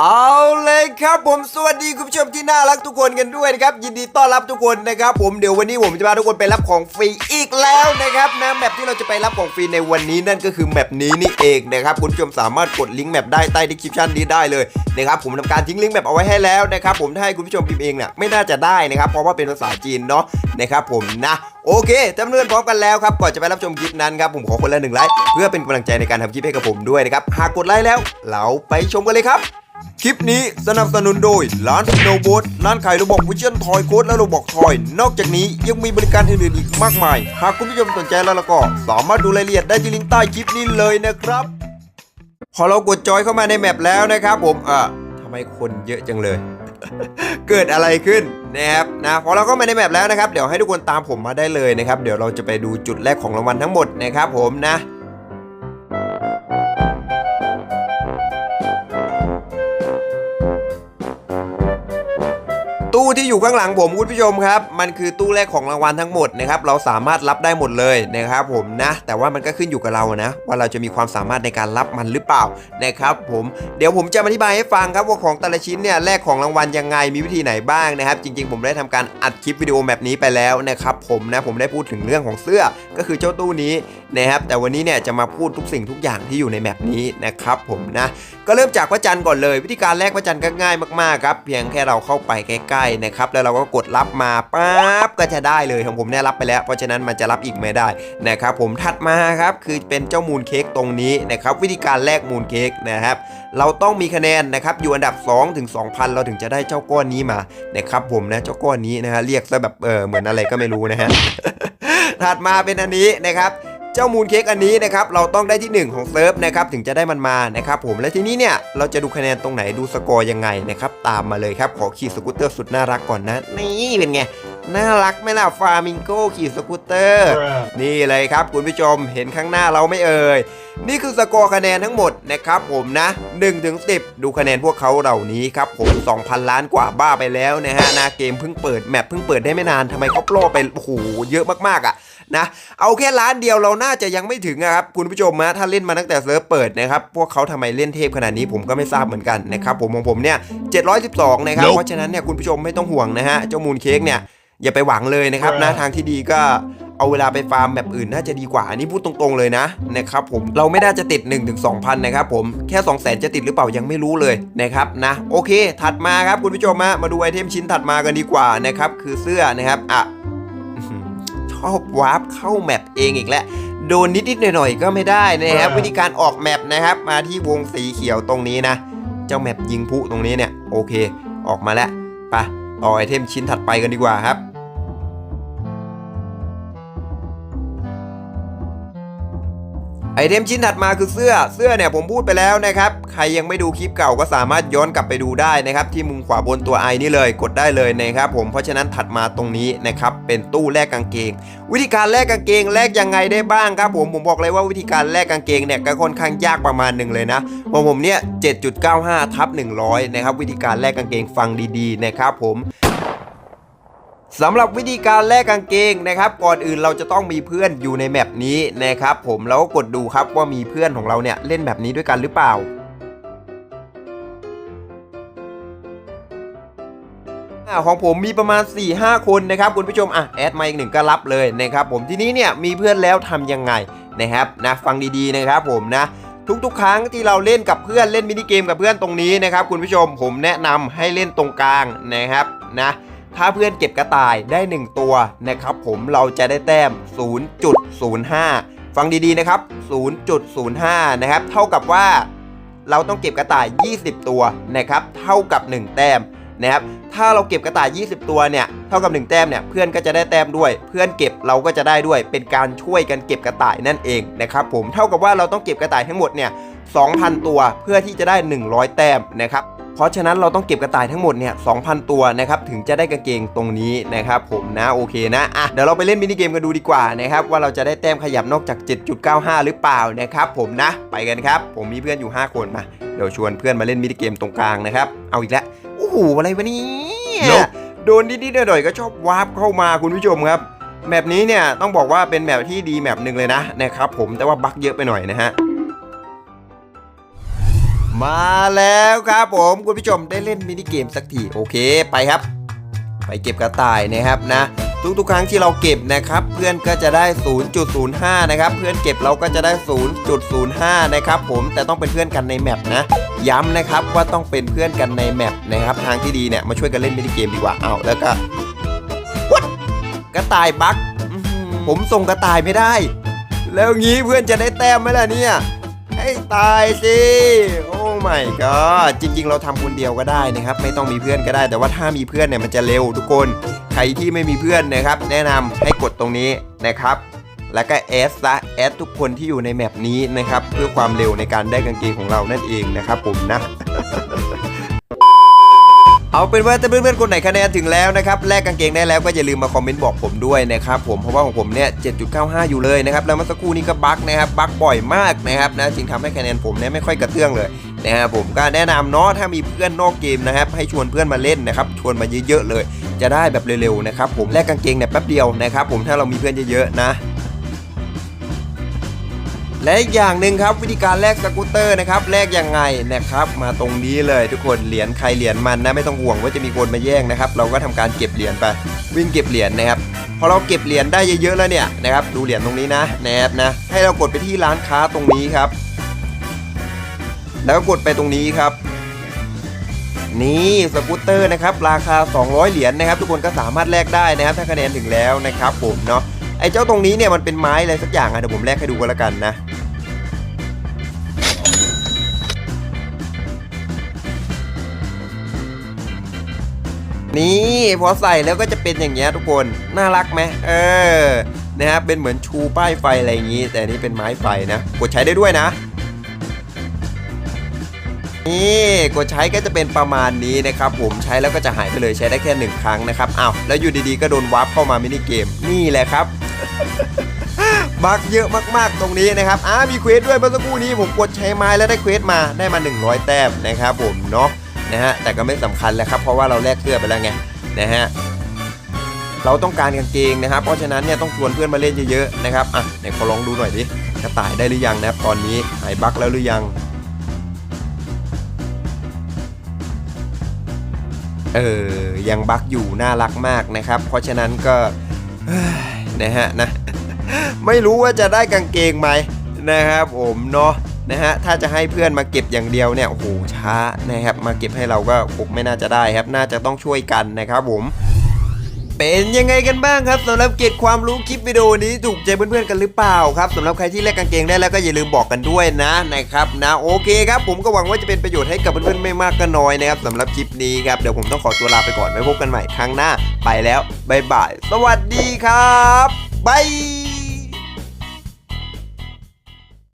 เอาเลยครับผมสวัสดีคุณผู้ชมที่น่ารักทุกคนกันด้วยนะครับยินดีต้อนรับทุกคนนะครับผมเดี๋ยววันนี้ผมจะพาทุกคนไปรับของฟรีอีกแล้วนะครับนะแมปที่เราจะไปรับของฟรีในวันนี้นั่นก็คือแมปนี้นี่เองนะครับคุณผู้ชมสามารถกดลิงก์แมปได้ใต้ดีคริปชันนี้ได้เลยนะครับผมทำการทิ้งลิงก์แมปเอาไว้ให้แล้วนะครับผมถ้าให้คุณผู้ชมพิมพ์เองเนี่ยไม่น่าจะได้นะครับเพราะว่าเป็นภาษาจีนเนาะนะครับผมนะโอเคจำเนื่อนพร้อมกันแล้วครับก่อนจะไปรับชมคลิปนั้นครับผมขอคนละหนึ่งไลค์เพื่อเป็นกำลังใจในการทำคลิปให้กับผมด้วยนะครับหากกดไลค์แล้ว เราไปชมกันเลยครับ คลิปนี้สนับสนุนโดยร้านสโนว์บอร์ดร้านขายระบบวิชียนทอยโค้ดและระบบทอย นอกจากนี้ยังมีบริการอื่นๆอีกมากมาย หากคุณผู้ชมสนใจแล้วแล้วก็ สามารถดูรายละเอียดได้ที่ลิงก์ใต้คลิปนี้เลยนะครับ พอเรากดจอยเข้ามาในแมปแล้วนะครับผมอะทำไมคนเยอะจังเลย เกิดอะไรขึ้นนะครับนะพอเราเข้ามาในแมปแล้วนะครับ เดี๋ยวให้ทุกคนตามผมมาได้เลยนะครับ เดี๋ยวเราจะไปดูจุดแรกของรางวัลทั้งหมดนะครับผมนะ ตู้ที่อยู่ข้างหลังผมคุณผู้ชมครับ มันคือตู้แรกของรางวัลทั้งหมดนะครับเราสามารถรับได้หมดเลยนะครับผมนะ แต่ว่ามันก็ขึ้นอยู่กับเรานะ ว่าเราจะมีความสามารถในการรับมันหรือเปล่านะครับผมเดี๋ยวผมจะอธิบายให้ฟังครับว่าของแต่ละชิ้นเนี่ยแลกของรางวัลยังไงมีวิธีไหนบ้างนะครับ จริง ๆ ผมได้ทำการอัดคลิปวิดีโอแบบนี้ไปแล้วนะครับผมนะผมได้พูดถึงเรื่องของเสื้อก็คือเจ้าตู้นี้นะครับแต่วันนี้เนี่ยจะมาพูดทุกสิ่งทุกอย่างที่อยู่ในแมปนี้นะครับผมนะก็เริ่มจากพระจันทร์ก่อนเลย วิธีการแลกพระจันทร์ก็ง่ายมากๆครับเพียงแค่เราเข้าไปใกล้ๆนะครับแล้วเราก็กดรับมาปั๊บก็จะได้เลยของผมเนี่ยรับไปแล้ว เพราะฉะนั้นมันจะรับอีกไม่ได้นะครับผมถัดมาครับคือเป็นเจ้ามูลเค้กตรงนี้นะครับวิธีการแลกมูลเค้กนะครับเราต้องมีคะแนนนะครับอยู่อันดับ 2 ถึง 2,000 เราถึงจะได้เจ้าก้อนนี้มานะครับผมนะเจ้าก้อนนี้นะฮะเรียกซะแบบเออเหมือนอะไรก็ไม่รู้นะฮะถัดมาเป็นอันนี้นะครับ เจ้ามูนเค้กอันนี้นะครับเราต้องได้ที่ 1 ของเซิร์ฟนะครับถึงจะได้มันมานะครับผมและทีนี้เนี่ยเราจะดูคะแนนตรงไหนดูสกอร์ยังไงนะครับตามมาเลยครับขอขี่สกูตเตอร์สุดน่ารักก่อนนะนี่เป็นไงน่ารักไหมล่ะฟามิงโก้ขี่สกูตเตอร์ นี่เลยครับคุณผู้ชมเห็นข้างหน้าเราไม่เอ่ย นี่คือสกอร์คะแนนทั้งหมดนะครับผมนะ1ถึง10 ดูคะแนนพวกเขาเหล่านี้ครับผม 2,000 ล้านกว่าบ้าไปแล้วนะฮะหนาเกมเพิ่งเปิดแมปเพิ่งเปิดได้ไม่นานทำไมเขาโปรไปโอ้โหเยอะมากๆอะ นะเอาแค่ล้านเดียวเราน่าจะยังไม่ถึงอะครับคุณผู้ชมนะถ้าเล่นมาตั้งแต่เซิร์ฟเปิดนะครับพวกเขาทำไมเล่นเทพขนาดนี้ผมก็ไม่ทราบเหมือนกันนะครับผมของผมเนี่ย712นะครับเพราะฉะนั้นเนี่ยคุณผู้ชมไม่ต้องห่วงนะฮะเจ้ามูนเค้กเนี่ยอย่าไปหวังเลยนะครับนะทางที่ดีก็เอาเวลาไปฟาร์มแบบอื่นน่าจะดีกว่าอันนี้พูดตรงๆเลยนะนะครับผมเราไม่น่าจะติด 1-2,000ถึง2,000นะครับผมแค่ 200,000 จะติดหรือเปล่ายังไม่รู้เลยนะครับนะโอเค ถัดมาครับคุณผู้ชมมามาดูไอเทมชิ้นถัดมากันดีกว่านะครับคือเสื้อนะครับอะอื้อหือช อบวาร์ปเข้าแมปเองอีกแล้วโดนนิดๆหน่อยๆก็ไม่ได้นะครับ วิธีการออกแมปนะครับ มาที่วงสีเขียวตรงนี้นะ เจ้าแมปยิงพุตรงนี้เนี่ย โอเค ออกมาแล้วไปต่อไอเทมชิ้นถัดไปกันดีกว่าครับ ไอเทมชิ้นถัดมาคือเสื้อ เสื้อเนี่ยผมพูดไปแล้วนะครับ ใครยังไม่ดูคลิปเก่าก็สามารถย้อนกลับไปดูได้นะครับ ที่มุมขวาบนตัวไอนี่เลยกดได้เลยนะครับผม เพราะฉะนั้นถัดมาตรงนี้นะครับเป็นตู้แลกกางเกง วิธีการแลกกางเกงแลกยังไงได้บ้างครับผม ผมบอกเลยว่าวิธีการแลกกางเกงเนี่ยก็ค่อนข้างยากประมาณหนึ่งเลยนะเพราะผมเนี่ย7.95ทับ100นะครับวิธีการแลกกางเกงฟังดีๆนะครับผม สำหรับวิธีการแลกกางเกงนะครับ ก่อนอื่นเราจะต้องมีเพื่อนอยู่ในแมปนี้นะครับผมแล้วก็กดดูครับว่ามีเพื่อนของเราเนี่ยเล่นแบบนี้ด้วยกันหรือเปล่าอ่าของผมมีประมาณ 4-5คนนะครับคุณผู้ชมอะแอดมาอีกหนึ่งก็รับเลยนะครับผมทีนี้เนี่ยมีเพื่อนแล้วทำยังไงนะครับนะฟังดีๆนะครับผมนะทุกๆ ครั้งที่เราเล่นกับเพื่อนเล่นมินิเกมกับเพื่อนตรงนี้นะครับคุณผู้ชมผมแนะนำให้เล่นตรงกลางนะครับนะ ถ้าเพื่อนเก็บกระต่ายได้ 1 ตัวนะครับผมเราจะได้แต้ม 0.05 ฟังดีๆนะครับ 0.05 นะครับ เท่ากับว่าเราต้องเก็บกระต่าย 20 ตัวนะครับ เท่ากับ 1 แต้มนะครับ ถ้าเราเก็บกระต่าย 20 ตัวเนี่ย เท่ากับ 1 แต้มเนี่ย เพื่อนก็จะได้แต้มด้วย เพื่อนเก็บเราก็จะได้ด้วย เป็นการช่วยกันเก็บกระต่ายนั่นเองนะครับผม เท่ากับว่าเราต้องเก็บกระต่ายทั้งหมดเนี่ย 2,000 ตัว เพื่อที่จะได้ 100 แต้มนะครับ เพราะฉะนั้นเราต้องเก็บกระต่ายทั้งหมดเนี่ย2,000 ตัวนะครับถึงจะได้กางเกงตรงนี้นะครับผมนะโอเคนะอะเดี๋ยวเราไปเล่นมินิเกมกันดูดีกว่านะครับว่าเราจะได้แต้มขยับนอกจาก 7.95 หรือเปล่านะครับผมนะไปกันครับ ผมมีเพื่อนอยู่ 5 คนมาเดี๋ยวชวนเพื่อนมาเล่นมินิเกมตรงกลางนะครับเอาอีกแล้วโอ้โหอะไรวะเนี่ย Nope โดนนิดๆหน่อยๆก็ชอบวาร์ปเข้ามาคุณผู้ชมครับแมปนี้เนี่ยต้องบอกว่าเป็นแมปที่ดีแมปหนึ่งเลยนะนะครับผมแต่ว่าบั๊กเยอะไปหน่อยนะฮะ มาแล้วครับผมคุณผู้ชมได้เล่นมินิเกมสักทีโอเคไปครับ ไปเก็บกระต่ายนะครับนะ ทุกๆครั้งที่เราเก็บนะครับ เพื่อนก็จะได้ 0.05 นะครับ เพื่อนเก็บเราก็จะได้ 0.05 นะครับผมแต่ต้องเป็นเพื่อนกันในแมปนะ ย้ำนะครับว่าต้องเป็นเพื่อนกันในแมปนะครับทางที่ดีเนี่ยมาช่วยกันเล่นมินิเกมดีกว่าเอาแล้วก็ What? กระต่ายบั๊กผมส่งกระต่ายไม่ได้ แล้วงี้เพื่อนจะได้แต้มไหมล่ะเนี่ยให้ตายสิโอ้ ไม่ก็จริง ๆ เราทำคนเดียวก็ได้นะครับ ไม่ต้องมีเพื่อนก็ได้ แต่ว่าถ้ามีเพื่อนเนี่ยมันจะเร็วทุกคน ใครที่ไม่มีเพื่อนนะครับ แนะนำให้กดตรงนี้นะครับ แล้วก็แอดซะแอดทุกคนที่อยู่ในแมปนี้นะครับ เพื่อความเร็วในการได้กางเกงของเรานั่นเองนะครับ ผมนะเอาเป็นว่าถ้าเพื่อนๆคนไหนคะแนนถึงแล้วนะครับแลกกางเกงได้แล้วก็อย่าลืมมาคอมเมนต์บอกผมด้วยนะครับผมเพราะว่าของผมเนี่ย 7.95 อยู่เลยนะครับแล้วเมื่อสักครู่นี้ก็บั๊กนะครับบั๊กบ่อยมากนะครับนะจึงทำให้คะแนนผมเนี่ยไม่ค่อยกระเตื้องเลย นะครับผมก็แนะนำเนาะถ้ามีเพื่อนนอกเกมนะครับให้ชวนเพื่อนมาเล่นนะครับชวนมาเยอะๆเลย จะได้แบบเร็วๆนะครับผมแลกกางเกงเนี่ยแป๊บเดียวนะครับผมถ้าเรามีเพื่อนเยอะๆนะและอีกอย่างหนึ่งครับวิธีการแลกสกูตเตอร์นะครับแลกยังไงนะครับ มาตรงนี้เลยทุกคนเหรียญใครเหรียญมันนะไม่ต้องห่วงว่าจะมีคนมาแย่งนะครับ เราก็ทำการเก็บเหรียญไป วิ่งเก็บเหรียญนะครับพอเราเก็บเหรียญได้เยอะๆแล้วเนี่ยนะครับดูเหรียญตรงนี้นะแนบนะให้เรากดไปที่ร้านค้าตรงนี้ครับ แล้วกดไปตรงนี้ครับ นี่สกูตเตอร์นะครับราคา 200 เหรียญนะครับ ทุกคนก็สามารถแลกได้นะครับ ถ้าคะแนนถึงแล้วนะครับผมเนาะไอ้เจ้าตรงนี้เนี่ยมันเป็นไม้อะไรสักอย่างอะเดี๋ยวผมแลกให้ดูกันละกันนะนี่พอใส่แล้วก็จะเป็นอย่างเงี้ยทุกคนน่ารักไหมเออนะครับเป็นเหมือนชูป้ายไฟอะไรอย่างงี้ แต่นนี่เป็นไม้ไฟนะ กดใช้ได้ด้วยนะ นี่กดใช้ก็จะเป็นประมาณนี้นะครับผมใช้แล้วก็จะหายไปเลยใช้ได้แค่หนึ่งครั้งนะครับอ้าวแล้วอยู่ดีๆก็โดนวาร์ปเข้ามามินิเกมนี่แหละครับบักเยอะมากๆตรงนี้นะครับอ้ามีเควสด้วยเมื่อสักครู่นี้ผมกดใช้ไม้แล้วได้เควสมาได้มา 100 แต้มนะครับผมเนาะนะฮะแต่ก็ไม่สำคัญแล้วครับเพราะว่าเราแลกเสื้อไปแล้วไงนะฮะเราต้องการกางเกงนะครับ เพราะฉะนั้นเนี่ยต้องชวนเพื่อนมาเล่นเยอะๆนะครับอะไหนขอลองดูหน่อยดิกระต่ายได้หรือยังนะครับตอนนี้หายบั๊กแล้วหรือยัง เออยังบักอยู่น่ารักมากนะครับ เพราะฉะนั้นก็นะฮะนะไม่รู้ว่าจะได้กางเกงไหมนะครับผมเนาะนะฮะถ้าจะให้เพื่อนมาเก็บอย่างเดียวเนี่ยโอ้โหช้านะครับมาเก็บให้เราก็คงไม่น่าจะได้ครับ น่าจะต้องช่วยกันนะครับผม เป็นยังไงกันบ้างครับสำหรับเกร็ดความรู้คลิปวิดีโอนี้ถูกใจเพื่อนๆกันหรือเปล่าครับสำหรับใครที่แลกกางเกงได้แล้วก็อย่าลืมบอกกันด้วยนะนะครับนะโอเคครับ ผมก็หวังว่าจะเป็นประโยชน์ให้กับเพื่อนๆไม่มากก็น้อยนะครับสำหรับคลิปนี้ครับเดี๋ยวผมต้องขอตัวลาไปก่อนไว้พบกันใหม่ครั้งหน้า ไปแล้วบายบายสวัสดีครับบาย